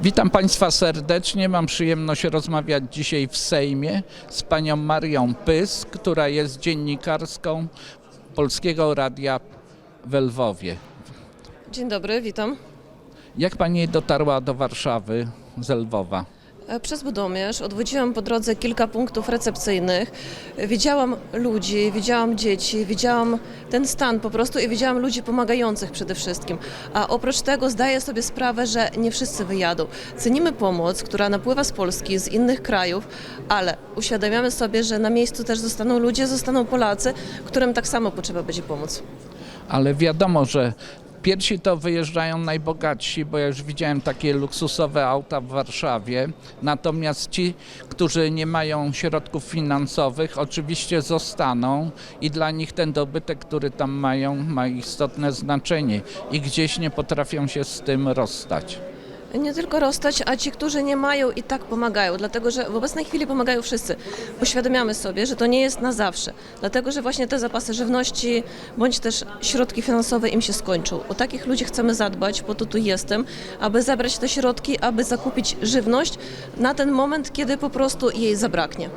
Witam Państwa serdecznie. Mam przyjemność rozmawiać dzisiaj w Sejmie z panią Marią Pys, która jest dziennikarską Polskiego Radia w Lwowie. Dzień dobry, witam. Jak pani dotarła do Warszawy z Lwowa? E, Przez Budomierz odwiedziłam po drodze kilka punktów recepcyjnych. Widziałam ludzi, widziałam dzieci, widziałam ten stan po prostu i widziałam ludzi pomagających przede wszystkim. A oprócz tego zdaję sobie sprawę, że nie wszyscy wyjadą. Cenimy pomoc, która napływa z Polski, z innych krajów, ale uświadamiamy sobie, że na miejscu też zostaną ludzie, zostaną Polacy, którym tak samo potrzeba będzie pomóc. Ale wiadomo, że pierwsi to wyjeżdżają najbogatsi, bo ja już widziałem takie luksusowe auta w Warszawie. Natomiast ci, którzy nie mają środków finansowych, oczywiście zostaną i dla nich ten dobytek, który tam mają, ma istotne znaczenie i gdzieś nie potrafią się z tym rozstać. Nie tylko rozstać, a ci, którzy nie mają i tak pomagają, dlatego że w obecnej chwili pomagają wszyscy. Uświadamiamy sobie, że to nie jest na zawsze, dlatego że właśnie te zapasy żywności bądź też środki finansowe im się skończą. O takich ludzi chcemy zadbać, po to tu jestem, aby zabrać te środki, aby zakupić żywność na ten moment, kiedy po prostu jej zabraknie.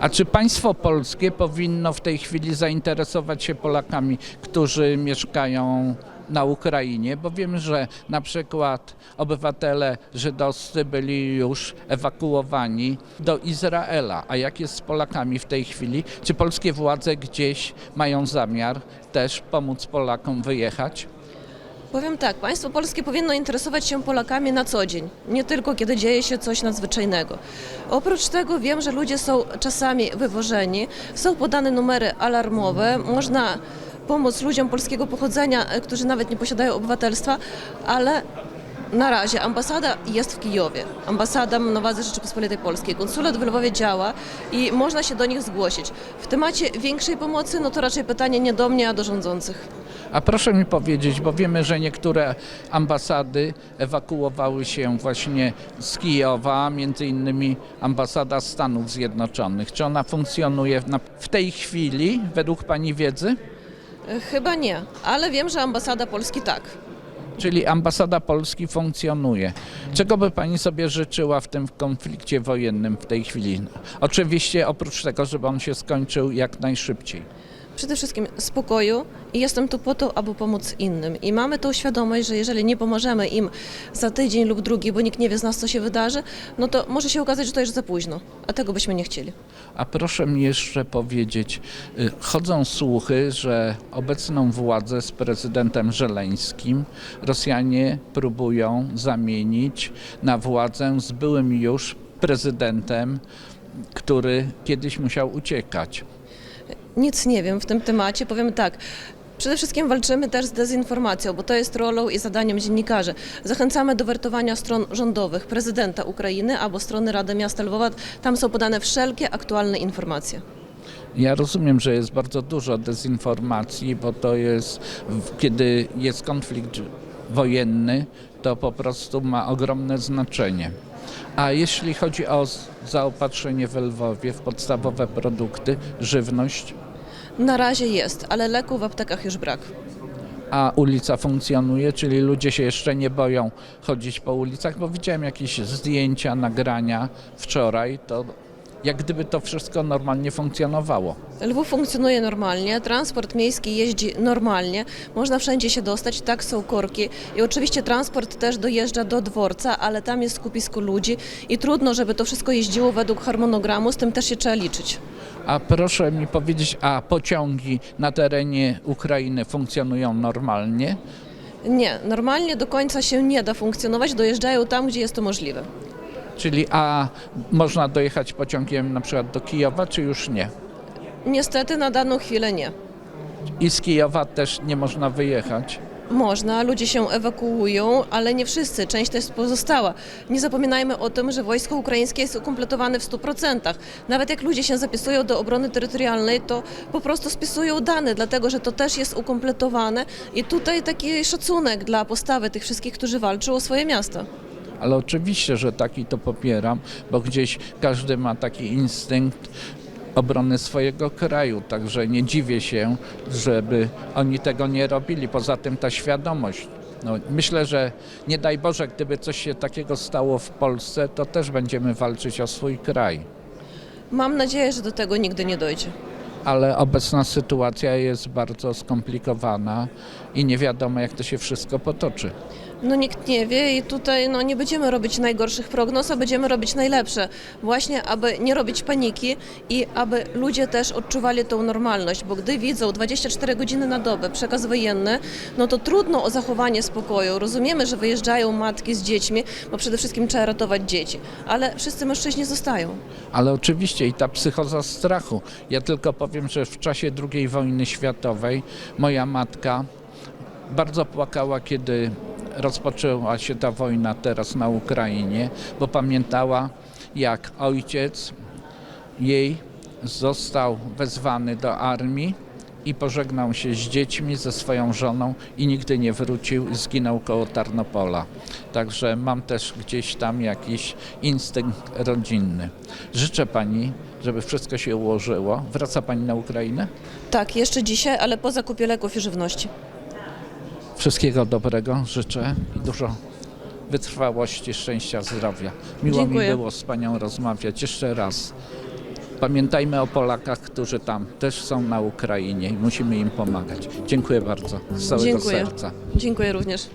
A czy państwo polskie powinno w tej chwili zainteresować się Polakami, którzy mieszkają na Ukrainie, bo wiem, że na przykład obywatele żydowscy byli już ewakuowani do Izraela. A jak jest z Polakami w tej chwili? Czy polskie władze gdzieś mają zamiar też pomóc Polakom wyjechać? Powiem tak, państwo polskie powinno interesować się Polakami na co dzień, nie tylko kiedy dzieje się coś nadzwyczajnego. Oprócz tego wiem, że ludzie są czasami wywożeni, są podane numery alarmowe, można pomóc ludziom polskiego pochodzenia, e, którzy nawet nie posiadają obywatelstwa, ale na razie ambasada jest w Kijowie. Ambasada na uwadze Rzeczypospolitej Polskiej. Konsulat w Lwowie działa i można się do nich zgłosić. W temacie większej pomocy, no to raczej pytanie nie do mnie, a do rządzących. A proszę mi powiedzieć, bo wiemy, że niektóre ambasady ewakuowały się właśnie z Kijowa, między innymi ambasada Stanów Zjednoczonych. Czy ona funkcjonuje w tej chwili, według Pani wiedzy? E, Chyba nie, ale wiem, że ambasada Polski tak. Czyli ambasada Polski funkcjonuje. Czego by Pani sobie życzyła w tym konflikcie wojennym w tej chwili? Oczywiście oprócz tego, żeby on się skończył jak najszybciej. Przede wszystkim spokoju i jestem tu po to, aby pomóc innym. I mamy tą świadomość, że jeżeli nie pomożemy im za tydzień lub drugi, bo nikt nie wie z nas, co się wydarzy, no to może się okazać, że to już za późno, a tego byśmy nie chcieli. A proszę mi jeszcze powiedzieć, y, chodzą słuchy, że obecną władzę z prezydentem Żeleńskim Rosjanie próbują zamienić na władzę z byłym już prezydentem, który kiedyś musiał uciekać. Nic nie wiem w tym temacie, powiem tak. Przede wszystkim walczymy też z dezinformacją, bo to jest rolą i zadaniem dziennikarzy. Zachęcamy do wertowania stron rządowych prezydenta Ukrainy albo strony Rady Miasta Lwowa. Tam są podane wszelkie aktualne informacje. Ja rozumiem, że jest bardzo dużo dezinformacji, bo to jest, kiedy jest konflikt wojenny, to po prostu ma ogromne znaczenie. A jeśli chodzi o zaopatrzenie w Lwowie, w podstawowe produkty, żywność, Na razie jest, ale leków w aptekach już brak. a ulica funkcjonuje, czyli ludzie się jeszcze nie boją chodzić po ulicach, bo widziałem jakieś zdjęcia, nagrania wczoraj, to jak gdyby to wszystko normalnie funkcjonowało. Lwów funkcjonuje normalnie, transport miejski jeździ normalnie, można wszędzie się dostać, tak są korki i oczywiście transport też dojeżdża do dworca, ale tam jest skupisko ludzi i trudno, żeby to wszystko jeździło według harmonogramu, z tym też się trzeba liczyć. A proszę mi powiedzieć, a pociągi na terenie Ukrainy funkcjonują normalnie? Nie, normalnie do końca się nie da funkcjonować, dojeżdżają tam, gdzie jest to możliwe. Czyli a można dojechać pociągiem na przykład do Kijowa, czy już nie? Niestety na daną chwilę nie. I z Kijowa też nie można wyjechać. Można, ludzie się ewakuują, ale nie wszyscy, część też pozostała. Nie zapominajmy o tym, że wojsko ukraińskie jest ukompletowane w 100%. Nawet jak ludzie się zapisują do obrony terytorialnej, to po prostu spisują dane, dlatego że to też jest ukompletowane i tutaj taki szacunek dla postawy tych wszystkich, którzy walczą o swoje miasta. Ale oczywiście, że taki to popieram, bo gdzieś każdy ma taki instynkt obrony swojego kraju, także nie dziwię się, żeby oni tego nie robili. Poza tym ta świadomość No, myślę, że nie daj Boże, gdyby coś się takiego stało w Polsce, to też będziemy walczyć o swój kraj. Mam nadzieję, że do tego nigdy nie dojdzie. Ale obecna sytuacja jest bardzo skomplikowana i nie wiadomo, jak to się wszystko potoczy. No nikt nie wie i tutaj no, nie będziemy robić najgorszych prognoz, a będziemy robić najlepsze. Właśnie, aby nie robić paniki i aby ludzie też odczuwali tą normalność, bo gdy widzą 24 godziny na dobę przekaz wojenny, no to trudno o zachowanie spokoju. Rozumiemy, że wyjeżdżają matki z dziećmi, bo przede wszystkim trzeba ratować dzieci, ale wszyscy mężczyźni zostają. Ale oczywiście i ta psychoza strachu. Ja tylko powiem, że w czasie II wojny światowej moja matka bardzo płakała, kiedy rozpoczęła się ta wojna teraz na Ukrainie, bo pamiętała, jak ojciec jej został wezwany do armii i pożegnał się z dziećmi, ze swoją żoną i nigdy nie wrócił zginął koło Tarnopola. Także mam też gdzieś tam jakiś instynkt rodzinny. Życzę Pani, żeby wszystko się ułożyło. Wraca Pani na Ukrainę? Tak, jeszcze dzisiaj, ale po zakupie leków i żywności. Wszystkiego dobrego życzę i dużo wytrwałości, szczęścia, zdrowia. Miło Dziękuję. mi było z Panią rozmawiać jeszcze raz. Pamiętajmy o Polakach, którzy tam też są na Ukrainie i musimy im pomagać. Dziękuję bardzo z całego Dziękuję. serca. Dziękuję również.